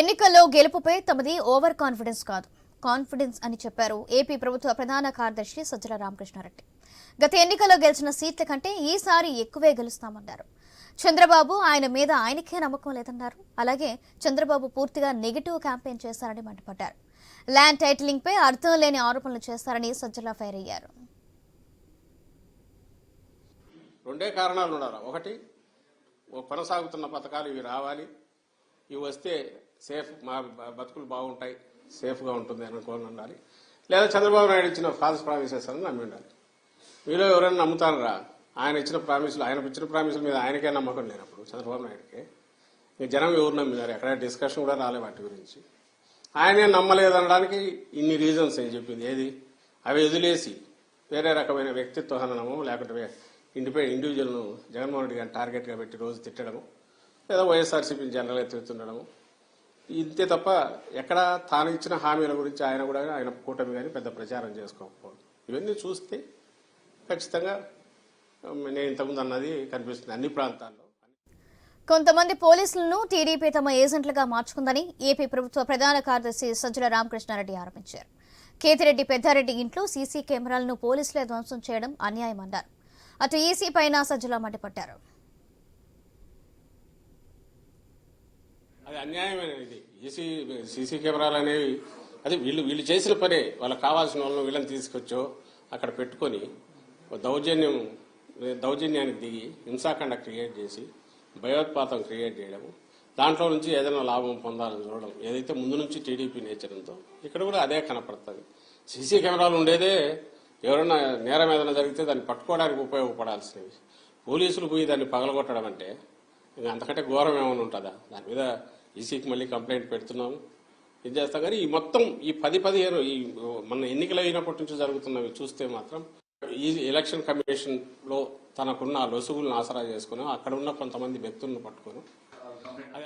ఎన్నికల్లో గెలుపుపై తమది over confidence కాదు. కాన్ఫిడెన్స్ అని చెప్పారు ఏపీ ప్రభుత్వ ప్రధాన కార్యదర్శి సజ్జల రామకృష్ణారెడ్డి. గత ఎన్నికల్లో గెలిచిన సీట్ల కంటే ఈసారి ఎక్కువే గెలుస్తామన్నారు. చంద్రబాబు ఆయన మీద ఆయనకే నమ్మకం లేదన్నారు. అలాగే చంద్రబాబు పూర్తిగా నెగిటివ్ క్యాంపెయిన్ చేశారని మండిపడ్డారు. ల్యాండ్ టైటిలింగ్ పై అర్థం లేని ఆరోపణలు చేస్తారని సజ్జల ఫైర్ అయ్యారు. రెండే కారణాలు ఉండాలి. ఒకటి కొనసాగుతున్న పథకాలు ఇవి రావాలి. ఇవి వస్తే సేఫ్ మా బతుకులు బాగుంటాయి సేఫ్గా ఉంటుంది అనుకోని ఉండాలి. లేదా చంద్రబాబు నాయుడు ఇచ్చిన ఫాల్స్ ప్రామిసెస్ అని నమ్మి ఉండాలి. మీలో ఎవరైనా నమ్ముతారా? ఆయన ఇచ్చిన ప్రామిసులు ఆయన ఇచ్చిన ప్రామిసుల మీద ఆయనకే నమ్మకం లేనప్పుడు చంద్రబాబు నాయుడుకి. ఇంక జనం ఎవరు నమ్మినారు? ఎక్కడ డిస్కషన్ కూడా రాలే వాటి గురించి. ఆయనే నమ్మలేదనడానికి ఇన్ని రీజన్స్ అని చెప్పింది? ఏది? అవి వదిలేసి వేరే రకమైన వ్యక్తిత్వ హననము లేకుంటే ఇండిపెండెంట్ ఇండివిజువల్ను జగన్మోహన్ రెడ్డి గారిని టార్గెట్గా పెట్టి రోజు తిట్టడము లేదా వైఎస్ఆర్సీపీని జనరల్గా తిరుగుతుండడము ఇంతే తప్ప ఎక్కడ తాను ఇచ్చిన హామీల గురించి ఆయన కూడా ఆయన కూటమి కానీ పెద్ద ప్రచారం చేసుకోకపోవడం. ఇవన్నీ చూస్తే ఖచ్చితంగా నేను ఇంతకుముందు అన్నది కనిపిస్తుంది అన్ని ప్రాంతాల్లో. కొంతమంది పోలీసులను టీడీపీ తమ ఏజెంట్లుగా మార్చుకుందని ఏపీ ప్రభుత్వ ప్రధాన కార్యదర్శి సజ్జల రామకృష్ణారెడ్డి ఆరోపించారు. కేతిరెడ్డి పెద్దారెడ్డి ఇంట్లో సీసీ కెమెరాలను పోలీసులే ధ్వంసం చేయడం అన్యాయమన్నారు. అటు ఈసీ పైన సజ్జల మండిపడ్డారు. అన్యాయమైన అన్యాయమైనది ఈసీ సీసీ కెమెరాలు అనేవి అది వీళ్ళు వీళ్ళు చేసిన పనే. వాళ్ళకి కావాల్సిన వాళ్ళని వీళ్ళని తీసుకొచ్చో అక్కడ పెట్టుకొని దౌర్జన్యం దౌర్జన్యానికి దిగి హింసాఖండ క్రియేట్ చేసి భయోత్పాతం క్రియేట్ చేయడం దాంట్లో నుంచి ఏదైనా లాభం పొందాలని చూడడం. ఏదైతే ముందు నుంచి టీడీపీ నేచర్ ఉందో ఇక్కడ కూడా అదే కనపడుతుంది. సీసీ కెమెరాలు ఉండేదే ఎవరైనా నేరం ఏదైనా జరిగితే దాన్ని పట్టుకోవడానికి ఉపయోగపడాల్సినవి. పోలీసులు పోయి దాన్ని పగలగొట్టడం అంటే ఇంకా అంతకంటే ఘోరం ఏమైనా ఉంటుందా? దాని మీద ఈసీకి మళ్ళీ కంప్లైంట్ పెడుతున్నాము. ఇది చేస్తాం కానీ ఈ మొత్తం ఈ పది పదిహేను ఈ మన ఎన్నికలు అయినప్పటి నుంచి జరుగుతున్నవి చూస్తే మాత్రం ఈ ఎలక్షన్ కమిషన్లో తనకున్న లొసుగులను ఆసరా చేసుకుని అక్కడ ఉన్న కొంతమంది వ్యక్తులను పట్టుకొని అది